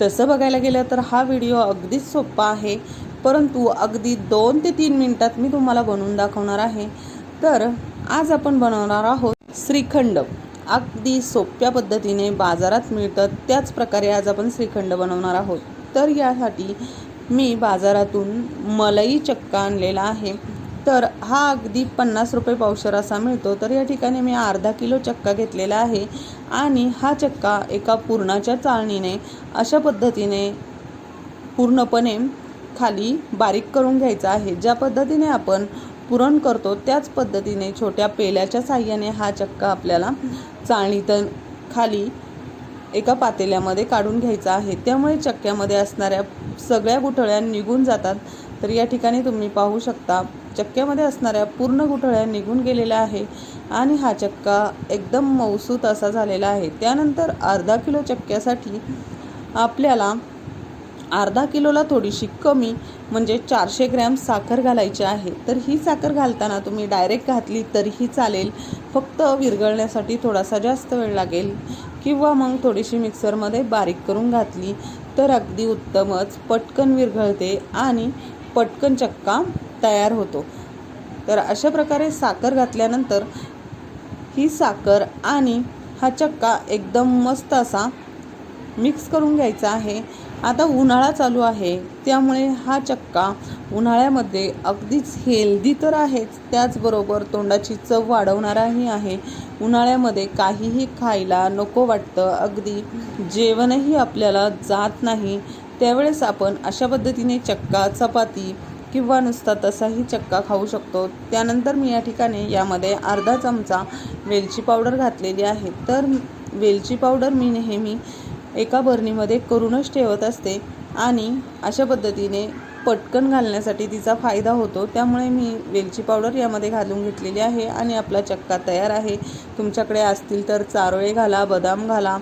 तसं बघायला गेलं तर हा व्हिडिओ अगदीच सोपा आहे. परंतु अगदी दोन ते तीन मिनटात मी तुम्हाला बनवून दाखवणार आहे. तर आज आपण बनवणार आहोत श्रीखंड. अगदी सोप्या पद्धतीने बाजारात मिळतं त्याच प्रकारे आज आपण श्रीखंड बनवणार आहोत. तर यासाठी मी बाजारातून मलई चक्का आणलेला आहे. तर हा अगदी पन्नास रुपये पावशर असा मिळतो. तर या ठिकाणी मी अर्धा किलो चक्का घेतलेला आहे आणि हा चक्का एका पुरणाच्या चाळणीने अशा पद्धतीने पूर्णपणे खाली बारीक करून घ्यायचा आहे. ज्या पद्धतीने आपण पुरण करतो त्याच पद्धतीने छोट्या पेल्याच्या साह्याने हा चक्का आपल्याला चाळणीतून खाली एका पातेल्यामध्ये काढून घ्यायचा आहे. त्यामुळे चक्क्यामध्ये असणाऱ्या सगळ्या गुठळ्या निघून जातात. तर या ठिकाणी तुम्ही पाहू शकता चक्क्यामध्ये असणाऱ्या पूर्ण गुठळ्या निघून गेलेल्या आहे आणि हा चक्का एकदम मौसूत असा झालेला आहे. त्यानंतर अर्धा किलो चक्क्यासाठी आपल्याला अर्धा किलोला थोडीशी कमी म्हणजे चारशे ग्रॅम साखर घालायची आहे. तर ही साखर घालताना तुम्ही डायरेक्ट घातली तरीही चालेल. फक्त विरघळण्यासाठी थोडासा जास्त वेळ लागेल. किंवा मग थोडीशी मिक्सरमध्ये बारीक करून घातली तर अगदी उत्तमच पटकन विरघळते आणि पटकन चक्का तयार होतो. तर अशा प्रकारे साखर घातल्यानंतर ही साखर आणि हा चक्का एकदम मस्त असा मिक्स करून घ्यायचा आहे. आता उन्हाळा चालू आहे त्यामुळे हा चक्का उन्हाळ्यामध्ये अगदीच हेल्दी तर आहेच. त्याचबरोबर तोंडाची चव वाढवणाराही आहे. उन्हाळ्यामध्ये काहीही खायला नको वाटतं. अगदी जेवणही आपल्याला जात नाही. त्यावेळेस आपण अशा पद्धतीने चक्का चपाती किंवा नुसता तसाही चक्का खाऊ शकतो. त्यानंतर मी या ठिकाणी यामध्ये अर्धा चमचा वेलची पावडर घातलेली आहे. तर वेलची पावडर मी नेहमी एका बरणीमध्ये करूनच ठेवत असते आणि अशा पद्धतीने पटकन घालण्यासाठी तिचा फायदा होतो. त्यामुळे मी वेलची पावडर यामध्ये घालून घेतलेली आहे आणि आपला चक्का तयार आहे. तुमच्याकडे असतील तर चारोळे घाला बदाम घाला.